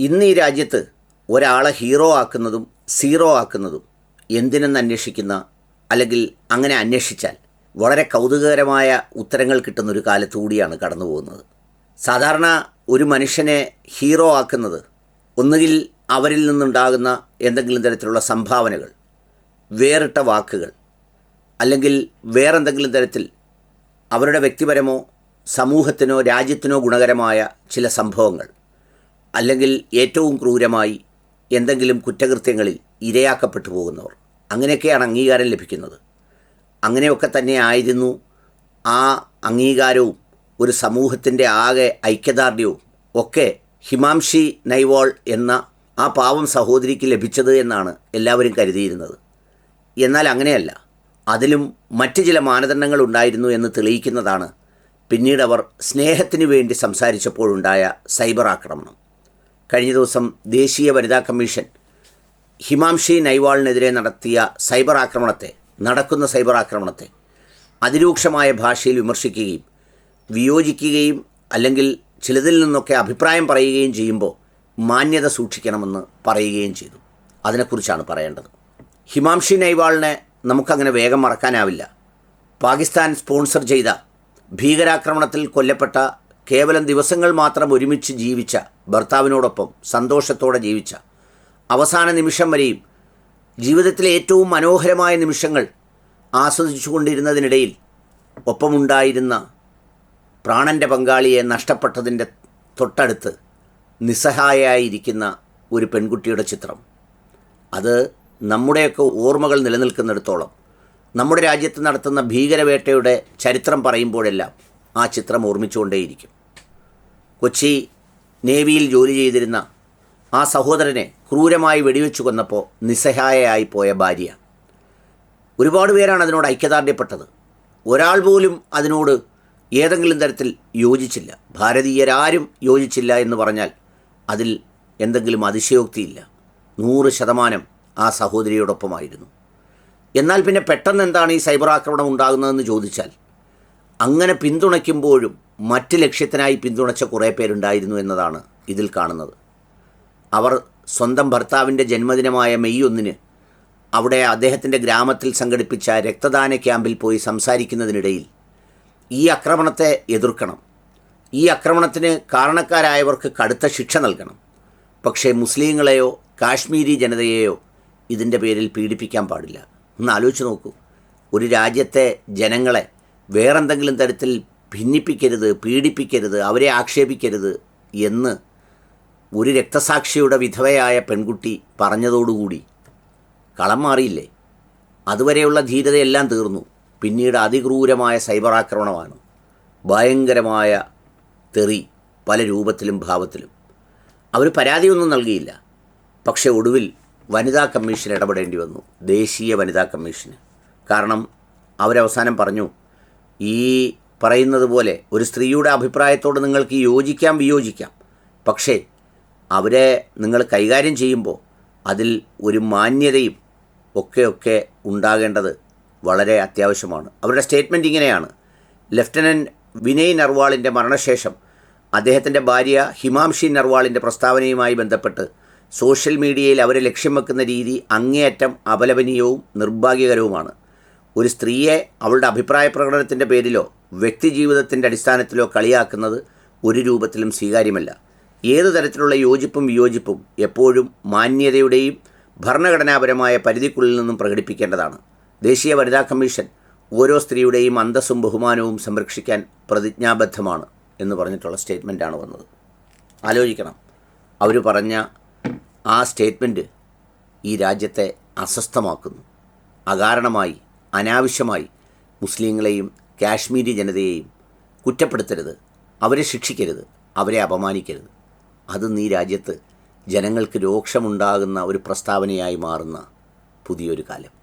ഇന്ന് ഈ രാജ്യത്ത് ഒരാളെ ഹീറോ ആക്കുന്നതും സീറോ ആക്കുന്നതും എന്തിനെന്ന് അന്വേഷിക്കുന്ന അല്ലെങ്കിൽ അങ്ങനെ അന്വേഷിച്ചാൽ വളരെ കൗതുകകരമായ ഉത്തരങ്ങൾ കിട്ടുന്ന ഒരു കാലത്തു കൂടിയാണ് കടന്നു പോകുന്നത്. സാധാരണ ഒരു മനുഷ്യനെ ഹീറോ ആക്കുന്നത് ഒന്നുകിൽ അവരിൽ നിന്നുണ്ടാകുന്ന എന്തെങ്കിലും തരത്തിലുള്ള സംഭാവനകൾ വേറിട്ട വാക്കുകൾ അല്ലെങ്കിൽ വേറെന്തെങ്കിലും തരത്തിൽ അവരുടെ വ്യക്തിപരമോ സമൂഹത്തിനോ രാജ്യത്തിനോ ഗുണകരമായ ചില സംഭവങ്ങൾ. അല്ലെങ്കിൽ ഏറ്റവും ക്രൂരമായി എന്തെങ്കിലും കുറ്റകൃത്യങ്ങളിൽ ഇരയാക്കപ്പെട്ടു പോകുന്നവർ. അങ്ങനെയൊക്കെയാണ് അംഗീകാരം ലഭിക്കുന്നത്. അങ്ങനെയൊക്കെ തന്നെ ആയിരുന്നു ആ അംഗീകാരവും ഒരു സമൂഹത്തിന്റെ ആകെ ഐക്യദാർഢ്യവും ഒക്കെ ഹിമാംഷി നൈവാൾ എന്ന ആ പാവം സഹോദരിക്ക് ലഭിച്ചത് എന്നാണ് എല്ലാവരും കരുതിയിരുന്നത്. എന്നാൽ അങ്ങനെയല്ല. അതിലും മറ്റ് ചില മാനദണ്ഡങ്ങൾ ഉണ്ടായിരുന്നു എന്ന് തെളിയിക്കുന്നതാണ് പിന്നീട് അവർ സ്നേഹത്തിനു വേണ്ടി സംസാരിച്ചപ്പോഴുണ്ടായ സൈബർ ആക്രമണം. കഴിഞ്ഞ ദിവസം ദേശീയ വനിതാ കമ്മീഷൻ ഹിമാംഷി നൈവാളിനെതിരെ നടത്തിയ സൈബർ ആക്രമണത്തെ നടക്കുന്ന സൈബർ ആക്രമണത്തെ അതിരൂക്ഷമായ ഭാഷയിൽ വിമർശിക്കുകയും വിയോജിക്കുകയും അല്ലെങ്കിൽ ചിലതിൽ നിന്നൊക്കെ അഭിപ്രായം പറയുകയും ചെയ്യുമ്പോൾ മാന്യത സൂക്ഷിക്കണമെന്ന് പറയുകയും ചെയ്തു. അതിനെക്കുറിച്ചാണ് പറയേണ്ടത്. ഹിമാംഷി നൈവാളിനെ നമുക്കങ്ങനെ വേഗം മറക്കാനാവില്ല. പാകിസ്ഥാൻ സ്പോൺസർ ചെയ്ത ഭീകരാക്രമണത്തിൽ കൊല്ലപ്പെട്ട കേവലം ദിവസങ്ങൾ മാത്രം ഒരുമിച്ച് ജീവിച്ച ഭർത്താവിനോടൊപ്പം സന്തോഷത്തോടെ ജീവിച്ച. അവസാന നിമിഷം വരെയും ജീവിതത്തിലെ ഏറ്റവും മനോഹരമായ നിമിഷങ്ങൾ ആസ്വദിച്ചുകൊണ്ടിരുന്നതിനിടയിൽ ഒപ്പമുണ്ടായിരുന്ന പ്രാണന്റെ പങ്കാളിയെ നഷ്ടപ്പെട്ടതിന്റെ തൊട്ടടുത്ത് നിസ്സഹായായിരിക്കുന്ന ഒരു പെൺകുട്ടിയുടെ ചിത്രം. അത് നമ്മുടെയൊക്കെ ഓർമ്മകൾ നിലനിൽക്കുന്നിടത്തോളം നമ്മുടെ രാജ്യത്ത് നടത്തുന്ന ഭീകരവേട്ടയുടെ ചരിത്രം പറയുമ്പോഴെല്ലാം ആ ചിത്രം ഓർമ്മിച്ചുകൊണ്ടേയിരിക്കും. കൊച്ചി നേവിയിൽ ജോലി ചെയ്തിരുന്ന ആ സഹോദരനെ ക്രൂരമായി വെടിവെച്ചു കൊന്നപ്പോൾ നിസ്സഹായയായി പോയ ഭാര്യ. ഒരുപാട് പേരാണ് അതിനോട് ഐക്യദാർഢ്യപ്പെട്ടത്. ഒരാൾ പോലും അതിനോട് ഏതെങ്കിലും തരത്തിൽ യോജിച്ചില്ല. ഭാരതീയരാരും യോജിച്ചില്ല എന്ന് പറഞ്ഞാൽ അതിൽ എന്തെങ്കിലും അതിശയോക്തിയില്ല. നൂറ് ശതമാനം ആ സഹോദരിയോടൊപ്പമായിരുന്നു. എന്നാൽ പിന്നെ പെട്ടെന്ന് എന്താണ് ഈ സൈബർ ആക്രമണം ഉണ്ടാകുന്നതെന്ന് ചോദിച്ചാൽ അങ്ങനെ പിന്തുണയ്ക്കുമ്പോഴും മറ്റ് ലക്ഷ്യത്തിനായി പിന്തുണച്ച കുറേ പേരുണ്ടായിരുന്നു എന്നതാണ് ഇതിൽ കാണുന്നത്. അവർ സ്വന്തം ഭർത്താവിന്റെ ജന്മദിനമായ മെയ് ഒന്നിന് അവിടെ അദ്ദേഹത്തിന്റെ ഗ്രാമത്തിൽ സംഘടിപ്പിച്ച രക്തദാന ക്യാമ്പിൽ പോയി സംസാരിക്കുന്നതിനിടയിൽ ഈ ആക്രമണത്തെ എതിർക്കണം. ഈ ആക്രമണത്തിന് കാരണക്കാരായവർക്ക് കടുത്ത ശിക്ഷ നൽകണം. പക്ഷേ മുസ്ലിങ്ങളെയോ കാശ്മീരി ജനതയെയോ ഇതിന്റെ പേരിൽ പീഡിപ്പിക്കാൻ പാടില്ല. ഒന്ന് ആലോചിച്ച് നോക്കൂ. ഒരു രാജ്യത്തെ ജനങ്ങളെ വേറെന്തെങ്കിലും തരത്തിൽ ഭിന്നിപ്പിക്കരുത് പീഡിപ്പിക്കരുത് അവരെ ആക്ഷേപിക്കരുത് എന്ന് ഒരു രക്തസാക്ഷിയുടെ വിധവയായ പെൺകുട്ടി പറഞ്ഞതോടുകൂടി കളം മാറിയില്ലേ? അതുവരെയുള്ള ധീരതയെല്ലാം തീർന്നു. പിന്നീട് അതിക്രൂരമായ സൈബർ ആക്രമണമാണ് ഭയങ്കരമായ തെറി പല രൂപത്തിലും ഭാവത്തിലും. അവർ പരാതിയൊന്നും നൽകിയില്ല. പക്ഷേ ഒടുവിൽ വനിതാ കമ്മീഷൻ ഇടപെടേണ്ടി വന്നു. ദേശീയ വനിതാ കമ്മീഷന്. കാരണം അവരവസാനം പറഞ്ഞു ഈ പറയുന്നത് പോലെ ഒരു സ്ത്രീയുടെ അഭിപ്രായത്തോട് നിങ്ങൾക്ക് യോജിക്കാം വിയോജിക്കാം. പക്ഷേ അവരെ നിങ്ങൾ കൈകാര്യം ചെയ്യുമ്പോൾ അതിൽ ഒരു മാന്യതയും ഒക്കെ ഒക്കെ ഉണ്ടാകേണ്ടത് വളരെ അത്യാവശ്യമാണ്. അവരുടെ സ്റ്റേറ്റ്മെന്റ് ഇങ്ങനെയാണ്. ലഫ്റ്റനന്റ് വിനയ് നർവാളിന്റെ മരണശേഷം അദ്ദേഹത്തിന്റെ ഭാര്യ ഹിമാംഷി നർവാളിന്റെ പ്രസ്താവനയുമായി ബന്ധപ്പെട്ട് സോഷ്യൽ മീഡിയയിൽ അവരെ ലക്ഷ്യം വെക്കുന്ന രീതി അങ്ങേയറ്റം അപലപനീയവും നിർഭാഗ്യകരവുമാണ്. ഒരു സ്ത്രീയെ അവളുടെ അഭിപ്രായ പ്രകടനത്തിന്റെ പേരിലോ വ്യക്തിജീവിതത്തിന്റെ അടിസ്ഥാനത്തിലോ കളിയാക്കുന്നത് ഒരു രൂപത്തിലും സ്വീകാര്യമല്ല. ഏതു തരത്തിലുള്ള യോജിപ്പും വിയോജിപ്പും എപ്പോഴും മാന്യതയുടെയും ഭരണഘടനാപരമായ പരിധിക്കുള്ളിൽ നിന്നും പ്രകടിപ്പിക്കേണ്ടതാണ്. ദേശീയ വനിതാ കമ്മീഷൻ ഓരോ സ്ത്രീയുടെയും അന്തസ്സും ബഹുമാനവും സംരക്ഷിക്കാൻ പ്രതിജ്ഞാബദ്ധമാണ് എന്ന് പറഞ്ഞിട്ടുള്ള സ്റ്റേറ്റ്മെന്റാണ് വന്നത്. ആലോചിക്കണം. അവർ പറഞ്ഞ ആ സ്റ്റേറ്റ്മെന്റ് ഈ രാജ്യത്തെ അസ്വസ്ഥമാക്കുന്നു. അകാരണമായി അനാവശ്യമായി മുസ്ലിങ്ങളെയും കാശ്മീരി ജനതയെയും കുറ്റപ്പെടുത്തരുത്. അവരെ ശിക്ഷിക്കരുത്. അവരെ അപമാനിക്കരുത്. അത് നീ രാജ്യത്ത് ജനങ്ങൾക്ക് രോക്ഷമുണ്ടാകുന്ന ഒരു പ്രസ്താവനയായി മാറുന്ന പുതിയൊരു കാലം.